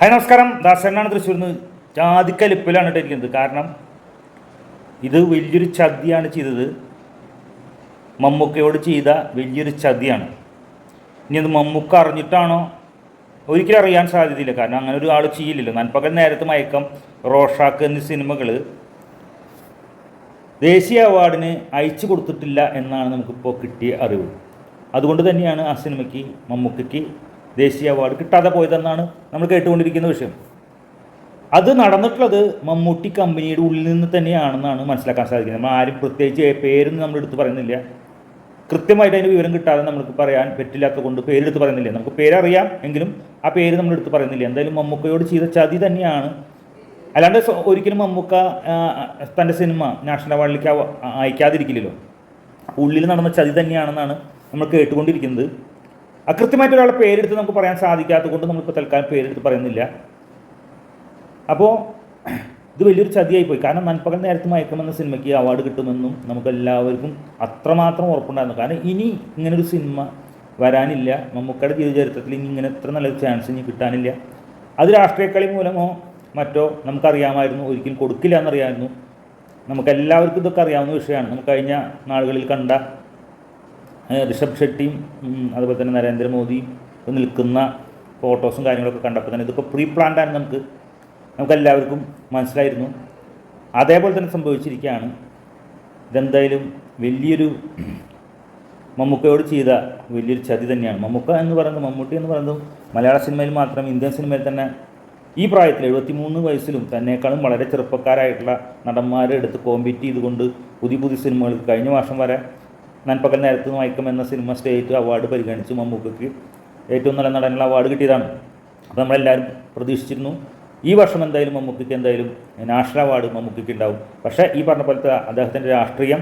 Hi നമസ്കാരം. ദാസനാണ് തൃശ്ശൂരിൽ നിന്ന് ജാതിക്കലിപ്പിലാണ് ഇട്ടിരിക്കുന്നത് കാരണം ഇത് വലിയൊരു ചതിയാണ് ചെയ്തത്. മമ്മൂക്കയോട് ചെയ്ത വലിയൊരു ചതിയാണ്. ഇനി അത് മമ്മൂക്ക അറിഞ്ഞിട്ടാണോ? ഒരിക്കലും അറിയാൻ സാധ്യതയില്ല. കാരണം അങ്ങനെ ഒരു ആൾ ചെയ്യില്ലല്ലോ. നൻപകൽ നേരത്തെ മയക്കം റോഷാക്ക് എന്നീ സിനിമകൾ ദേശീയ അവാർഡിന് അയച്ചു കൊടുത്തിട്ടില്ല എന്നാണ് നമുക്കിപ്പോൾ കിട്ടിയ അറിവ്. അതുകൊണ്ട് തന്നെയാണ് ആ സിനിമയ്ക്ക് മമ്മൂക്കയ്ക്ക് ദേശീയ അവാർഡ് കിട്ടാതെ പോയതെന്നാണ് നമ്മൾ കേട്ടുകൊണ്ടിരിക്കുന്ന വിഷയം. അത് നടന്നിട്ടുള്ളത് മമ്മൂട്ടി കമ്പനിയുടെ ഉള്ളിൽ നിന്ന് തന്നെയാണെന്നാണ് മനസ്സിലാക്കാൻ സാധിക്കുന്നത്. നമ്മൾ ആരും പ്രത്യേകിച്ച് പേരൊന്നും നമ്മൾ എടുത്ത് പറയുന്നില്ല. കൃത്യമായിട്ട് അതിന്റെ വിവരം കിട്ടാതെ നമുക്ക് പറയാൻ പറ്റില്ലാത്തത് കൊണ്ട് പേരെടുത്ത് പറയുന്നില്ല. നമുക്ക് പേരറിയാം എങ്കിലും ആ പേര് നമ്മൾ എടുത്ത് പറയുന്നില്ല. എന്തായാലും മമ്മൂക്കയോട് ചെയ്ത ചതി തന്നെയാണ്. അല്ലാണ്ട് ഒരിക്കലും മമ്മൂക്ക തന്റെ സിനിമ നാഷണൽ അവാർഡിലേക്ക് അവ- അയക്കാതിരിക്കില്ലല്ലോ. ഉള്ളിൽ നടന്ന ചതി തന്നെയാണെന്നാണ് നമ്മൾ കേട്ടുകൊണ്ടിരിക്കുന്നത്. അകൃത്യമായിട്ട് ഒരാളെ പേരെടുത്ത് നമുക്ക് പറയാൻ സാധിക്കാത്തത് കൊണ്ട് നമ്മളിപ്പോൾ തൽക്കാലം പേരെടുത്ത് പറയുന്നില്ല. അപ്പോൾ ഇത് വലിയൊരു ചതിയായി പോയി. കാരണം നൻപകൽ നേരത്തെ മയക്കമെന്ന സിനിമയ്ക്ക് അവാർഡ് കിട്ടുമെന്നും നമുക്കെല്ലാവർക്കും അത്രമാത്രം ഉറപ്പുണ്ടായിരുന്നു. കാരണം ഇനി ഇങ്ങനൊരു സിനിമ വരാനില്ല. മമ്മൂക്കയുടെ ജീവചരിത്രത്തിൽ ഇനി ഇങ്ങനെ ഇത്ര നല്ലൊരു ചാൻസ് ഇനി കിട്ടാനില്ല. അത് രാഷ്ട്രീയക്കളി മൂലമോ മറ്റോ നമുക്കറിയാമായിരുന്നു. ഒരിക്കലും കൊടുക്കില്ല എന്നറിയാമായിരുന്നു. നമുക്കെല്ലാവർക്കും ഇതൊക്കെ അറിയാവുന്ന വിഷയമാണ്. നമുക്ക് കഴിഞ്ഞ നാളുകളിൽ കണ്ട ഋഷഭ് ഷെട്ടിയും അതുപോലെ തന്നെ നരേന്ദ്രമോദിയും നിൽക്കുന്ന ഫോട്ടോസും കാര്യങ്ങളൊക്കെ കണ്ടപ്പോൾ തന്നെ ഇതൊക്കെ പ്രീ പ്ലാൻഡാണ് നമുക്ക്. നമുക്കെല്ലാവർക്കും മനസ്സിലായിരുന്നു. അതേപോലെ തന്നെ സംഭവിച്ചിരിക്കുകയാണ്. ഇതെന്തായാലും വലിയൊരു മമ്മൂക്കയോട് ചെയ്ത വലിയൊരു ചതി തന്നെയാണ്. മമ്മൂക്ക എന്ന് പറയുന്നത് മമ്മൂട്ടി എന്ന് പറയുന്നത് മലയാള സിനിമയിൽ മാത്രം ഇന്ത്യൻ സിനിമയിൽ തന്നെ ഈ പ്രായത്തിൽ എഴുപത്തി മൂന്ന് വയസ്സിലും തന്നെക്കാളും വളരെ ചെറുപ്പക്കാരായിട്ടുള്ള നടന്മാരെ എടുത്ത് കോമ്പീറ്റ് ചെയ്തുകൊണ്ട് പുതിയ പുതിയ സിനിമകൾ കഴിഞ്ഞ വർഷം വരെ നൻപകൽ നേരത്ത് മയക്കം എന്ന സിനിമ സ്റ്റേറ്റ് അവാർഡ് പരിഗണിച്ച് മമ്മൂക്കയ്ക്ക് ഏറ്റവും നല്ല നടനുള്ള അവാർഡ് കിട്ടിയതാണ്. അപ്പോൾ നമ്മളെല്ലാവരും പ്രതീക്ഷിച്ചിരുന്നു ഈ വർഷം എന്തായാലും മമ്മൂക്കയ്ക്ക് എന്തായാലും നാഷണൽ അവാർഡ് മമ്മൂക്കയ്ക്ക് ഉണ്ടാവും. പക്ഷേ ഈ പറഞ്ഞ പോലത്തെ അദ്ദേഹത്തിന്റെ രാഷ്ട്രീയം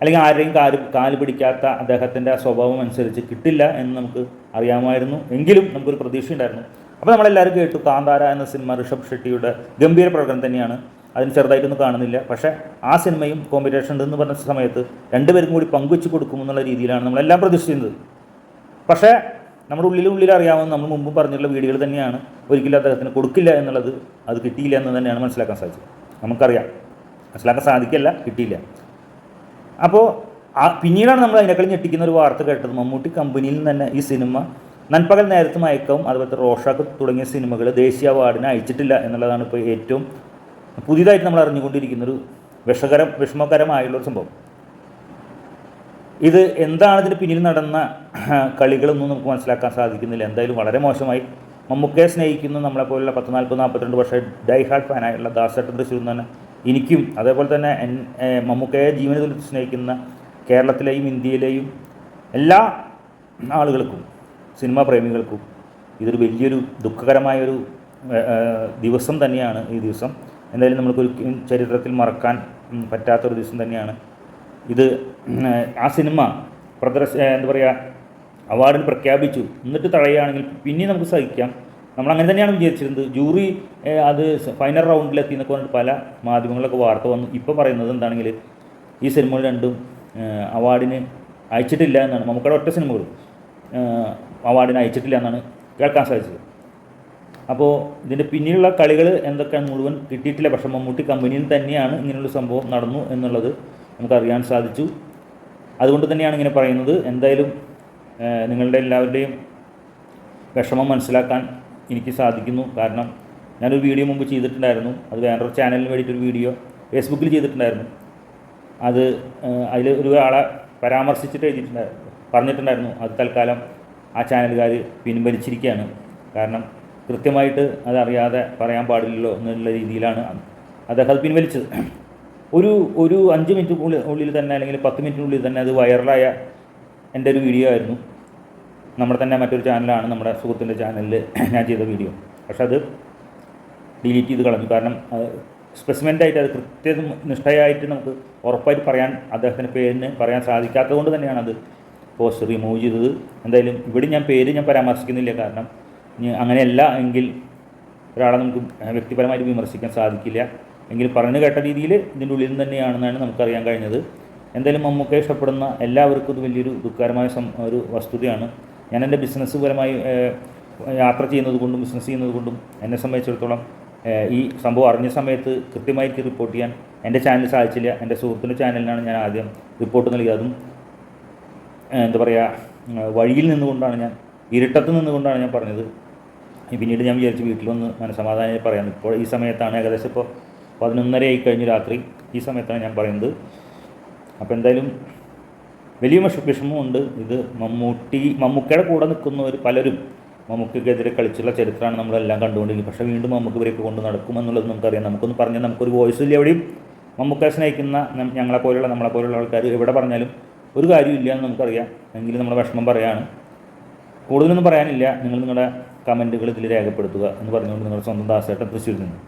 അല്ലെങ്കിൽ ആരെയും കാൽ കാൽ പിടിക്കാത്ത അദ്ദേഹത്തിന്റെ സ്വഭാവം അനുസരിച്ച് കിട്ടില്ല എന്ന് നമുക്ക് അറിയാമായിരുന്നു. എങ്കിലും നമുക്കൊരു പ്രതീക്ഷ ഉണ്ടായിരുന്നു അപ്പോൾ നമ്മളെല്ലാവരും കേട്ടു കാന്താര എന്ന സിനിമ ഋഷഭ് ഷെട്ടിയുടെ ഗംഭീര പ്രകടനം തന്നെയാണ്. അതിന് ചെറുതായിട്ടൊന്നും കാണുന്നില്ല. പക്ഷേ ആ സിനിമയും കോമ്പറ്റീഷൻ ഉണ്ടെന്ന് പറഞ്ഞ സമയത്ത് രണ്ടുപേർക്കും കൂടി പങ്കുവെച്ച് കൊടുക്കുമെന്നുള്ള രീതിയിലാണ് നമ്മളെല്ലാം പ്രതീക്ഷിക്കുന്നത് പക്ഷേ നമ്മുടെ ഉള്ളിലും ഉള്ളിൽ അറിയാവുന്ന നമ്മൾ മുമ്പ് പറഞ്ഞിട്ടുള്ള വീഡിയോകൾ തന്നെയാണ് ഒരിക്കലും അദ്ദേഹത്തിന് കൊടുക്കില്ല എന്നുള്ളത് അത് കിട്ടിയില്ല എന്ന് തന്നെയാണ് മനസ്സിലാക്കാൻ സാധിച്ചത്. നമുക്കറിയാം. മനസ്സിലാക്കാൻ സാധിക്കില്ല കിട്ടിയില്ല. അപ്പോൾ പിന്നീടാണ് നമ്മൾ അതിനേക്കാൾ ഞെട്ടിക്കുന്ന ഒരു വാർത്ത കേട്ടത്. മമ്മൂട്ടി കമ്പനിയിൽ നിന്ന് തന്നെ ഈ സിനിമ നൻപകൽ നേരത്തെ മയക്കവും അതുപോലത്തെ റോഷാക്ക് തുടങ്ങിയ സിനിമകൾ ദേശീയ അവാർഡിന് അയച്ചിട്ടില്ല എന്നുള്ളതാണ് ഇപ്പോൾ ഏറ്റവും പുതിയതായിട്ട് നമ്മൾ അറിഞ്ഞുകൊണ്ടിരിക്കുന്നൊരു വിഷകരം വിഷമകരമായുള്ളൊരു സംഭവം. ഇത് എന്താണ് ഇതിന് പിന്നിൽ നടന്ന കളികളൊന്നും നമുക്ക് മനസ്സിലാക്കാൻ സാധിക്കുന്നില്ല. എന്തായാലും വളരെ മോശമായി. മമ്മൂക്കയെ സ്നേഹിക്കുന്ന നമ്മളെപ്പോലുള്ള പത്ത് നാൽപ്പത് നാൽപ്പത്തിരണ്ട് വർഷം ഡൈ ഹാർട്ട് ഫാനായുള്ള ദാസേട്ടൻ തൃശ്ശൂർ തന്നെ എനിക്കും അതേപോലെ തന്നെ എൻ മമ്മൂക്കയെ ജീവനത്തിൽ സ്നേഹിക്കുന്ന കേരളത്തിലെയും ഇന്ത്യയിലെയും എല്ലാ ആളുകൾക്കും സിനിമാ പ്രേമികൾക്കും ഇതൊരു വലിയൊരു ദുഃഖകരമായൊരു ദിവസം തന്നെയാണ് ഈ ദിവസം. എന്തായാലും നമ്മൾക്കൊരിക്കലും ചരിത്രത്തിൽ മറക്കാൻ പറ്റാത്തൊരു ദിവസം തന്നെയാണ്. ഇത് ആ സിനിമ പ്രദർശ എന്താ പറയുക അവാർഡിന് പ്രഖ്യാപിച്ചു. എന്നിട്ട് തടയുകയാണെങ്കിൽ പിന്നെ നമുക്ക് സഹിക്കാം. നമ്മൾ അങ്ങനെ തന്നെയാണ് വിചാരിച്ചിരുന്നത്. ജൂറി അത് ഫൈനൽ റൗണ്ടിലെത്തി എന്നൊക്കെ പറഞ്ഞിട്ട് പല മാധ്യമങ്ങളിലൊക്കെ വാർത്ത വന്നു. ഇപ്പോൾ പറയുന്നത് എന്താണെങ്കിൽ ഈ സിനിമകൾ രണ്ടും അവാർഡിന് അയച്ചിട്ടില്ല എന്നാണ്. നമുക്കവിടെ ഒറ്റ സിനിമകളും അവാർഡിന് അയച്ചിട്ടില്ല എന്നാണ് കേൾക്കാൻ സാധിച്ചത്. അപ്പോൾ ഇതിന്റെ പിന്നിലുള്ള കളികൾ എന്തൊക്കെയാണ് മുഴുവൻ കിട്ടിയിട്ടില്ല? പക്ഷേ മമ്മൂട്ടി കമ്പനിയിൽ തന്നെയാണ് ഇങ്ങനെയുള്ള സംഭവം നടന്നു എന്നുള്ളത് നമുക്കറിയാൻ സാധിച്ചു. അതുകൊണ്ട് തന്നെയാണ് ഇങ്ങനെ പറയുന്നത്. എന്തായാലും നിങ്ങളുടെ എല്ലാവരുടെയും വിഷമം മനസ്സിലാക്കാൻ എനിക്ക് സാധിക്കുന്നു. കാരണം ഞാനൊരു വീഡിയോ മുമ്പ് ചെയ്തിട്ടുണ്ടായിരുന്നു. അത് വേറൊരു ചാനലിന് വേണ്ടിയിട്ടൊരു വീഡിയോ ഫേസ്ബുക്കിൽ ചെയ്തിട്ടുണ്ടായിരുന്നു. അത് അതിൽ ഒരു ആളെ പരാമർശിച്ചിട്ട് എഴുതിയിട്ടുണ്ടായിരുന്നു പറഞ്ഞിട്ടുണ്ടായിരുന്നു. അത് തൽക്കാലം ആ ചാനലുകാർ പിൻവലിച്ചിരിക്കുകയാണ്. കാരണം കൃത്യമായിട്ട് അതറിയാതെ പറയാൻ പാടില്ലല്ലോ എന്നുള്ള രീതിയിലാണ് അദ്ദേഹം അത് പിൻവലിച്ചത്. ഒരു ഒരു അഞ്ച് മിനിറ്റ് ഉള്ളിൽ തന്നെ അല്ലെങ്കിൽ പത്ത് മിനിറ്റിനുള്ളിൽ തന്നെ അത് വൈറലായ എന്റെ ഒരു വീഡിയോ ആയിരുന്നു. നമ്മുടെ തന്നെ മറ്റൊരു ചാനലാണ് നമ്മുടെ സുഹൃത്തിന്റെ ചാനലിൽ ഞാൻ ചെയ്ത വീഡിയോ. പക്ഷെ അത് ഡിലീറ്റ് ചെയ്ത് കളഞ്ഞു. കാരണം അത് സ്പെസിമെന്റായിട്ട് അത് കൃത്യ നിഷ്ഠയായിട്ട് നമുക്ക് ഉറപ്പായിട്ട് പറയാൻ അദ്ദേഹത്തിന്റെ പേരിന് പറയാൻ സാധിക്കാത്തത് കൊണ്ട് തന്നെയാണ് അത് പോസ്റ്റ് റിമൂവ് ചെയ്തത്. എന്തായാലും ഇവിടെ ഞാൻ പേര് ഞാൻ പരാമർശിക്കുന്നില്ല. കാരണം അങ്ങനെയല്ല എങ്കിൽ ഒരാളെ നമുക്ക് വ്യക്തിപരമായിട്ട് വിമർശിക്കാൻ സാധിക്കില്ല. എങ്കിൽ പറഞ്ഞു കേട്ട രീതിയിൽ ഇതിന്റെ ഉള്ളിൽ നിന്ന് തന്നെയാണെന്നാണ് നമുക്കറിയാൻ കഴിഞ്ഞത്. എന്തായാലും മമ്മൂക്ക ഇഷ്ടപ്പെടുന്ന എല്ലാവർക്കും ഇത് വലിയൊരു ദുഃഖകരമായ ഒരു വസ്തുതയാണ്. ഞാൻ എന്റെ ബിസിനസ് പരമായി യാത്ര ചെയ്യുന്നത് കൊണ്ടും ബിസിനസ് ചെയ്യുന്നത് കൊണ്ടും എന്നെ സംബന്ധിച്ചിടത്തോളം ഈ സംഭവം അറിഞ്ഞ സമയത്ത് കൃത്യമായിട്ട് റിപ്പോർട്ട് ചെയ്യാൻ എന്റെ ചാനൽ സാധിച്ചില്ല. എന്റെ സുഹൃത്തിന്റെ ചാനലിനാണ് ഞാൻ ആദ്യം റിപ്പോർട്ട് നൽകിയതും. എന്താ പറയുക വഴിയിൽ നിന്നുകൊണ്ടാണ് ഞാൻ ഇരുട്ടത്ത് നിന്നുകൊണ്ടാണ് ഞാൻ പറഞ്ഞത്. പിന്നീട് ഞാൻ വിചാരിച്ചു വീട്ടിൽ വന്ന് മനസമാധാനം പറയാം ഇപ്പോൾ ഈ സമയത്താണ് ഏകദേശം ഇപ്പോൾ പതിനൊന്നര ആയി കഴിഞ്ഞു രാത്രി. ഈ സമയത്താണ് ഞാൻ പറയുന്നത്. അപ്പോൾ എന്തായാലും വലിയ വിഷ വിഷമമുണ്ട്. ഇത് മമ്മൂട്ടി മമ്മൂക്കയുടെ കൂടെ നിൽക്കുന്നവർ പലരും മമ്മൂക്കെതിരെ കളിച്ചുള്ള ചരിത്രമാണ് നമ്മളെല്ലാം കണ്ടുകൊണ്ടിരിക്കുന്നത്. പക്ഷേ വീണ്ടും മമ്മൂക്ക് ഇവരൊക്കെ കൊണ്ട് നടക്കുമെന്നുള്ളത് നമുക്കറിയാം. നമുക്കൊന്ന് പറഞ്ഞാൽ നമുക്കൊരു വോയിസ് ഇല്ല എവിടെയും. മമ്മൂക്ക സ്നേഹിക്കുന്ന നം- ഞങ്ങളെപ്പോലുള്ള നമ്മളെപ്പോലുള്ള ആൾക്കാർ എവിടെ പറഞ്ഞാലും ഒരു കാര്യമില്ല എന്ന് നമുക്കറിയാം. എങ്കിലും നമ്മുടെ വിഷമം പറയാണ്. കൂടുതലൊന്നും പറയാനില്ല. നിങ്ങൾ നിങ്ങളുടെ കമന്റുകൾ ഇതിൽ രേഖപ്പെടുത്തുക എന്ന് പറഞ്ഞുകൊണ്ട് നിങ്ങളുടെ സ്വന്തം ദാസേട്ടൻ തൃശ്ശൂരിൽ നിന്ന്.